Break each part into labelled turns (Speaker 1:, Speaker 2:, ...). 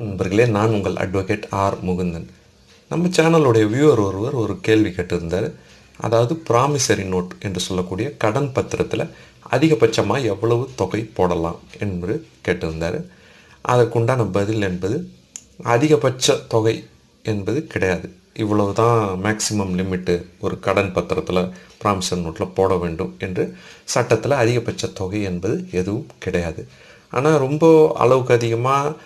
Speaker 1: நண்பர்களே நான் உங்கள் அட்வொகேட் ஆர் முகுந்தன். நம்ம சேனலுடைய வியூவர் ஒருவர் ஒரு கேள்வி கேட்டிருந்தார். அதாவது ப்ராமிசரி நோட் என்று சொல்லக்கூடிய கடன் பத்திரத்தில் அதிகபட்சமாக எவ்வளவு தொகை போடலாம் என்று கேட்டிருந்தார். அதற்குண்டான பதில் என்பது அதிகபட்ச தொகை என்பது கிடையாது. இவ்வளவு தான் மேக்சிமம் லிமிட்டு ஒரு கடன் பத்திரத்தில் ப்ராமிசரி நோட்டில் போட வேண்டும் என்று சட்டத்தில் அதிகபட்ச தொகை என்பது எதுவும் கிடையாது. ஆனால் ரொம்ப அளவுக்கு அதிகமாக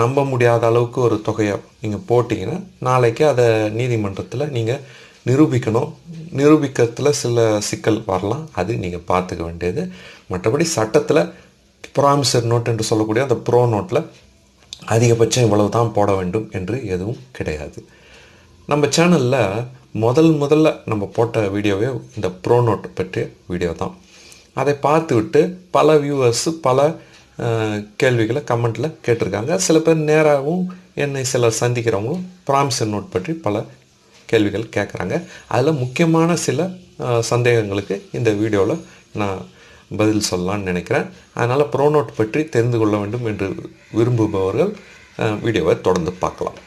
Speaker 1: நம்ப முடியாத அளவுக்கு ஒரு தொகையை நீங்கள் போட்டிங்கன்னா நாளைக்கு அதை நீதிமன்றத்தில் நீங்கள் நிரூபிக்கணும். நிரூபிக்கிறதுல சில சிக்கல் வரலாம். அது நீங்கள் பார்த்துக்க வேண்டியது. மற்றபடி சட்டத்தில் ப்ராமிசர் நோட் என்று சொல்லக்கூடிய அந்த ப்ரோ நோட்டில் அதிகபட்சம் இவ்வளவு தான் போட வேண்டும் என்று எதுவும் கிடையாது. நம்ம சேனலில் முதல் முதல்ல நம்ம போட்ட வீடியோவே இந்த ப்ரோ நோட் பற்றிய வீடியோ தான் அதை பார்த்துவிட்டு பல வியூவர்ஸு பல கேள்விகளை கமெண்ட்டில் கேட்டிருக்காங்க. சில பேர் நேராகவும் என்னை சிலர் சந்திக்கிறவங்களும் ப்ராமிசர் நோட் பற்றி பல கேள்விகள் கேட்குறாங்க. அதில் முக்கியமான சில சந்தேகங்களுக்கு இந்த வீடியோவில் நான் பதில் சொல்லலாம்னு நினைக்கிறேன். அதனால் ப்ரோ நோட் பற்றி தெரிந்து கொள்ள வேண்டும் என்று விரும்புபவர்கள் வீடியோவை தொடர்ந்து பார்க்கலாம்.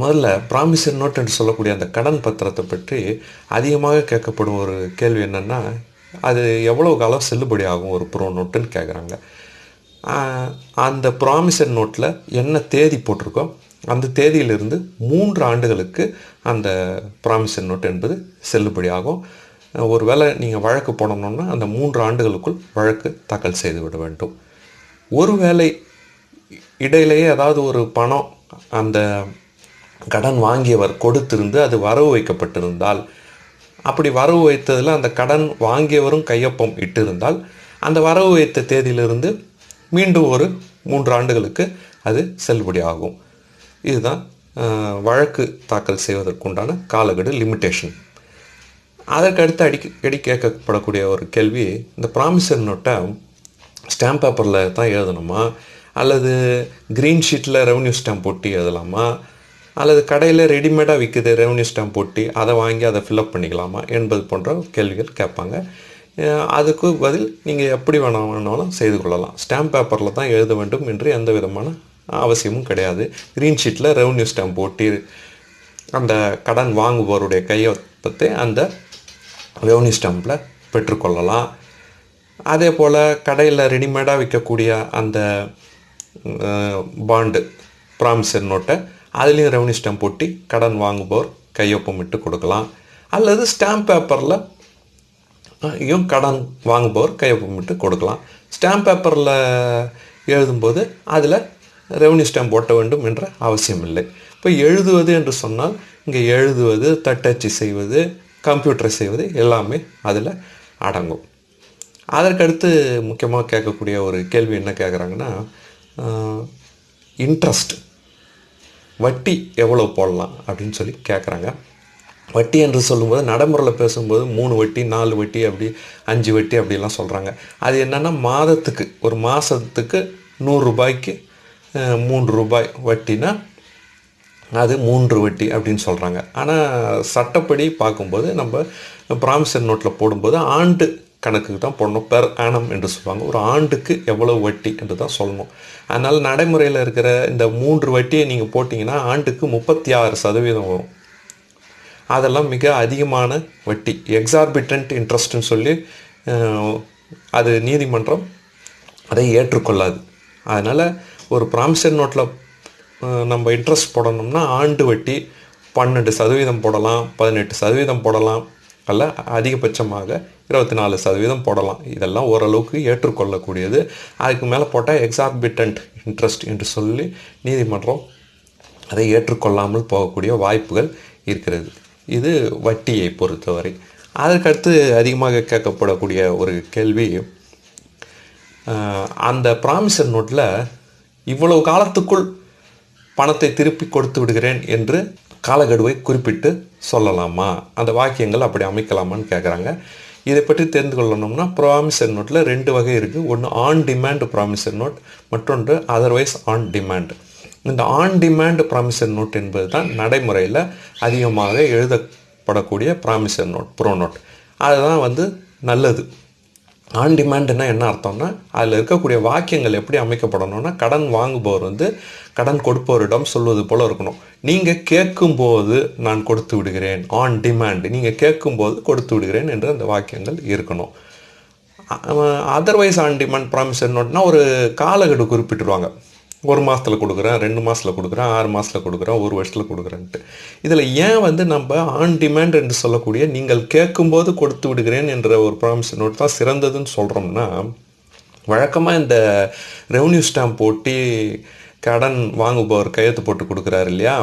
Speaker 1: முதல்ல ப்ராமிசர் நோட் என்று சொல்லக்கூடிய அந்த கடன் பத்திரத்தை பற்றி அதிகமாக கேட்கப்படும் ஒரு கேள்வி என்னென்னா அது எவ்வளோ காலம் செல்லுபடி ஆகும் ஒரு ப்ரோ நோட்டுன்னு கேட்குறாங்க. அந்த ப்ராமிசர் நோட்டில் என்ன தேதி போட்டிருக்கோ அந்த தேதியிலிருந்து மூன்று ஆண்டுகளுக்கு அந்த ப்ராமிசர் நோட் என்பது செல்லுபடியாகும். ஒருவேளை நீங்கள் வழக்கு போடணும்னா அந்த மூன்று ஆண்டுகளுக்குள் வழக்கு தாக்கல் செய்து விட வேண்டும். ஒருவேளை இடையிலேயே ஏதாவது ஒரு பணம் அந்த கடன் வாங்கியவர் கொடுத்திருந்து அது வரவு வைக்கப்பட்டிருந்தால் அப்படி வரவு வைத்ததில் அந்த கடன் வாங்கியவரும் கையொப்பம் இட்டிருந்தால் அந்த வரவு வைத்த தேதியிலிருந்து மீண்டும் ஒரு மூன்று ஆண்டுகளுக்கு அது செல்லுபடி ஆகும் இதுதான் வழக்கு தாக்கல் செய்வதற்குண்டான காலக்கெடு லிமிட்டேஷன் அதற்கு அடுத்து அடிக்கடி கேட்கப்படக்கூடிய ஒரு கேள்வி இந்த ப்ராமிசர் நோட்டை ஸ்டாம்ப் பேப்பரில் தான் எழுதணுமா? அல்லது க்ரீன் ஷீட்டில் ரெவன்யூ ஸ்டாம்ப் போட்டு எழுதலாமா? அல்லது கடையில் ரெடிமேடாக விற்குது ரெவன்யூ ஸ்டாம்ப் போட்டி அதை வாங்கி அதை ஃபில்அப் பண்ணிக்கலாமா? என்பது போன்ற கேள்விகள் கேட்பாங்க. அதுக்கு பதில் நீங்கள் எப்படி வேணா வேணாலும் செய்து கொள்ளலாம். ஸ்டாம்ப் பேப்பரில் தான் எழுத வேண்டும் என்று எந்த விதமான அவசியமும் கிடையாது. க்ரீன் ஷீட்டில் ரெவன்யூ ஸ்டாம்ப் போட்டு அந்த கடன் வாங்குபவருடைய கையொப்பத்தை அந்த ரெவன்யூ ஸ்டாம்பில் பெற்றுக்கொள்ளலாம் அதே போல் கடையில் ரெடிமேடாக விற்கக்கூடிய அந்த பாண்டு ப்ராமிசர் நோட்டை அதுலேயும் ரெவன்யூ ஸ்டாம்ப் போட்டி கடன் வாங்குபவர் கையொப்பமிட்டு கொடுக்கலாம். அல்லது ஸ்டாம்ப் பேப்பரில் யும் கடன் வாங்குபவர் கையொப்பமிட்டு கொடுக்கலாம். ஸ்டாம்ப் பேப்பரில் எழுதும்போது அதில் ரெவன்யூ ஸ்டாம்ப் போட்ட வேண்டும் என்ற அவசியம் இல்லை. இப்போ எழுதுவது என்று சொன்னால் இங்கே எழுதுவது தட்டச்சு செய்வது கம்ப்யூட்டர் செய்வது எல்லாமே அதில் அடங்கும். அதற்கடுத்து முக்கியமாக கேட்கக்கூடிய ஒரு கேள்வி என்ன கேட்குறாங்கன்னா இன்ட்ரெஸ்ட் வட்டி எவ்வளோ போடலாம் அப்படின்னு சொல்லி கேட்குறாங்க. வட்டி என்று சொல்லும்போது நடைமுறையில் பேசும்போது மூணு வட்டி நாலு வட்டி அப்படி அஞ்சு வட்டி அப்படிலாம் சொல்கிறாங்க அது என்னென்னா மாதத்துக்கு ஒரு மாதத்துக்கு நூறுரூபாய்க்கு மூன்று ரூபாய் வட்டினா அது மூன்று வட்டி அப்படின்னு சொல்கிறாங்க ஆனால் சட்டப்படி பார்க்கும்போது நம்ம ப்ராமிசர் நோட்டில் போடும்போது ஆண்டு கணக்குக்கு தான் போடணும் பெர் ஆனம் என்று சொல்லுவாங்க. ஒரு ஆண்டுக்கு எவ்வளோ வட்டி என்று தான் சொல்லணும். அதனால் நடைமுறையில் இருக்கிற இந்த மூன்று வட்டியை நீங்கள் போட்டிங்கன்னா ஆண்டுக்கு முப்பத்தி ஆறு சதவீதம் வரும். அதெல்லாம் மிக அதிகமான வட்டி எக்ஸார்பிட்டன்ட் இன்ட்ரெஸ்ட்னு சொல்லி அது நீதிமன்றம் அதை ஏற்றுக்கொள்ளாது. அதனால் ஒரு ப்ராமிசரி நோட்டில் நம்ம இன்ட்ரெஸ்ட் போடணும்னா ஆண்டு வட்டி பன்னெண்டு சதவீதம் போடலாம் பதினெட்டு சதவீதம் போடலாம் அல்ல அதிகபட்சமாக இருபத்தி நாலு சதவீதம் போடலாம். இதெல்லாம் ஓரளவுக்கு ஏற்றுக்கொள்ளக்கூடியது. அதுக்கு மேலே போட்டால் எக்ஸார்பிட்டன்ட் இன்ட்ரெஸ்ட் என்று சொல்லி நீதிமன்றம் அதை ஏற்றுக்கொள்ளாமல் போகக்கூடிய வாய்ப்புகள் இருக்கிறது. இது வட்டியை பொறுத்தவரை. அதற்கடுத்து அதிகமாக கேட்கப்படக்கூடிய ஒரு கேள்வி அந்த ப்ராமிசர் நோட்டில் இவ்வளவு காலத்துக்குள் பணத்தை திருப்பி கொடுத்து விடுகிறேன் என்று காலகெடுவை குறிப்பிட்டு சொல்லலாமா? அந்த வாக்கியங்கள் அப்படி அமைக்கலாமான்னு கேட்குறாங்க இதை பற்றி தெரிந்து கொள்ளணும்னா ப்ராமிசர் நோட்டில் ரெண்டு வகை இருக்குது ஒன்று ஆன் டிமாண்ட் ப்ராமிசர் நோட் மற்றொன்று அதர்வைஸ் ஆன் டிமாண்ட் இந்த ஆன் டிமாண்ட் ப்ராமிசர் நோட் என்பது தான் நடைமுறையில் அதிகமாக எழுதப்படக்கூடிய ப்ராமிசர் நோட் ப்ரோ நோட் அதுதான் வந்து நல்லது. ஆன் டிமாண்டுனா என்ன அர்த்தம்னா அதில் இருக்கக்கூடிய வாக்கியங்கள் எப்படி அமைக்கப்படணும்னா கடன் வாங்குபவர் வந்து கடன் கொடுப்பவரிடம் சொல்வது போல் இருக்கணும். நீங்கள் கேட்கும்போது நான் கொடுத்து விடுகிறேன் ஆன் டிமாண்ட் நீங்கள் கேட்கும்போது கொடுத்து விடுகிறேன் என்று அந்த வாக்கியங்கள் இருக்கணும். அதர்வைஸ் ஆன் டிமாண்ட் ப்ராமிசர் நோட்னா ஒரு காலகெடு குறிப்பிட்டுருவாங்க. ஒரு மாதத்தில் கொடுக்குறேன் ரெண்டு மாதத்தில் கொடுக்குறேன் ஆறு மாதத்தில் கொடுக்குறேன் ஒரு வருஷத்தில் கொடுக்குறேன்ட்டு. இதில் ஏன் வந்து நம்ம ஆன் டிமாண்ட் என்று சொல்லக்கூடிய நீங்கள் கேட்கும்போது கொடுத்து விடுகிறேன் என்ற ஒரு ப்ராமிஸ் நோட் தான் சிறந்ததுன்னு சொல்கிறோம்னா வழக்கமாக இந்த ரெவன்யூ ஸ்டாம்ப் போட்டி கடன் வாங்குபவர் கையெழுத்து போட்டு கொடுக்குறாரு இல்லையா?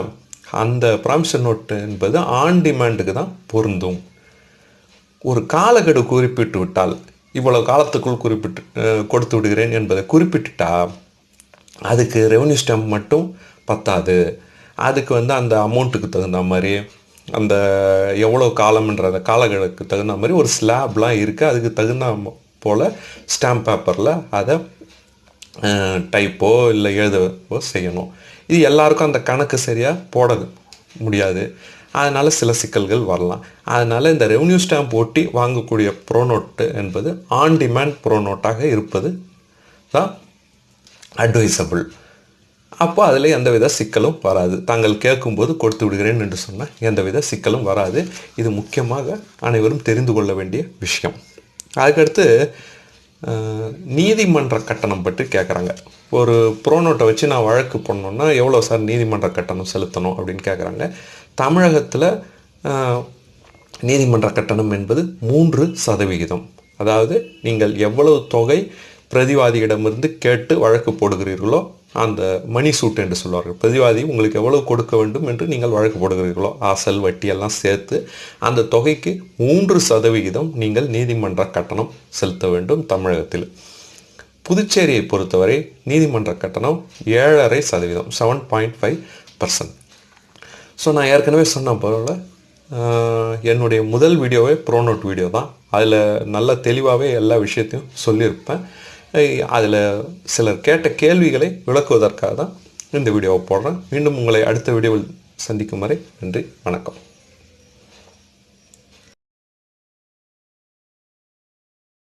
Speaker 1: அந்த ப்ராமிஷன் நோட்டு என்பது ஆன் டிமாண்டுக்கு தான் பொருந்தும். ஒரு காலக்கெடு குறிப்பிட்டு விட்டால் இவ்வளோ காலத்துக்குள் குறிப்பிட்டு கொடுத்து விடுகிறேன் என்பதை குறிப்பிட்டுட்டா அதுக்கு ரெவன்யூ ஸ்டாம்ப் மட்டும் பத்தாது. அதுக்கு வந்து அந்த அமௌண்ட்டுக்கு தகுந்த மாதிரி அந்த எவ்வளோ காலம்ன்ற அந்த காலங்களுக்கு தகுந்த மாதிரி ஒரு ஸ்லாப்லாம் இருக்குது அதுக்கு தகுந்த போல் ஸ்டாம்ப் பேப்பரில் அதை டைப்போ இல்லை எழுதவோ செய்யணும். இது எல்லாருக்கும் அந்த கணக்கு சரியாக போட முடியாது. அதனால் சில சிக்கல்கள் வரலாம். அதனால் இந்த ரெவன்யூ ஸ்டாம்ப் ஒட்டி வாங்கக்கூடிய ப்ரோனோட்டு என்பது ஆன் டிமாண்ட் ப்ரோனோட்டாக இருப்பது தான் அட்வைசபிள் அப்போ அதில் எந்தவித சிக்கலும் வராது. தாங்கள் கேட்கும்போது கொடுத்து விடுகிறேன் என்று சொன்னால் எந்தவித சிக்கலும் வராது. இது முக்கியமாக அனைவரும் தெரிந்து கொள்ள வேண்டிய விஷயம். அதுக்கடுத்து நீதிமன்ற கட்டணம் பற்றி கேட்குறாங்க. ஒரு ப்ரோனோட்டை வச்சு நான் வழக்கு பண்ணணுன்னா எவ்வளோ சார் நீதிமன்ற கட்டணம் செலுத்தணும் அப்படின்னு கேட்குறாங்க. தமிழகத்தில் நீதிமன்ற கட்டணம் என்பது மூன்று சதவிகிதம். அதாவது நீங்கள் எவ்வளவு தொகை பிரதிவாதியிடமிருந்து கேட்டு வழக்கு போடுகிறீர்களோ அந்த மணி சூட் என்று சொல்வார்கள். பிரதிவாதி உங்களுக்கு எவ்வளவு கொடுக்க வேண்டும் என்று நீங்கள் வழக்கு போடுகிறீர்களோ? அசல் வட்டி எல்லாம் சேர்த்து அந்த தொகைக்கு மூன்று சதவிகிதம் நீங்கள் நீதிமன்ற கட்டணம் செலுத்த வேண்டும் தமிழகத்தில். புதுச்சேரியை பொறுத்தவரை நீதிமன்ற கட்டணம் ஏழரை சதவீதம் seven point five percent so நான் ஏற்கனவே சொன்ன போல என்னுடைய முதல் வீடியோவே ப்ரோனோட் வீடியோ தான். அதில் நல்ல தெளிவாகவே எல்லா விஷயத்தையும் சொல்லியிருப்பேன். அதில் சிலர் கேட்ட கேள்விகளை விளக்குவதற்காக தான் இந்த வீடியோவை போடுறேன். மீண்டும் உங்களை அடுத்த வீடியோவில் சந்திக்கும் வரை நன்றி வணக்கம்.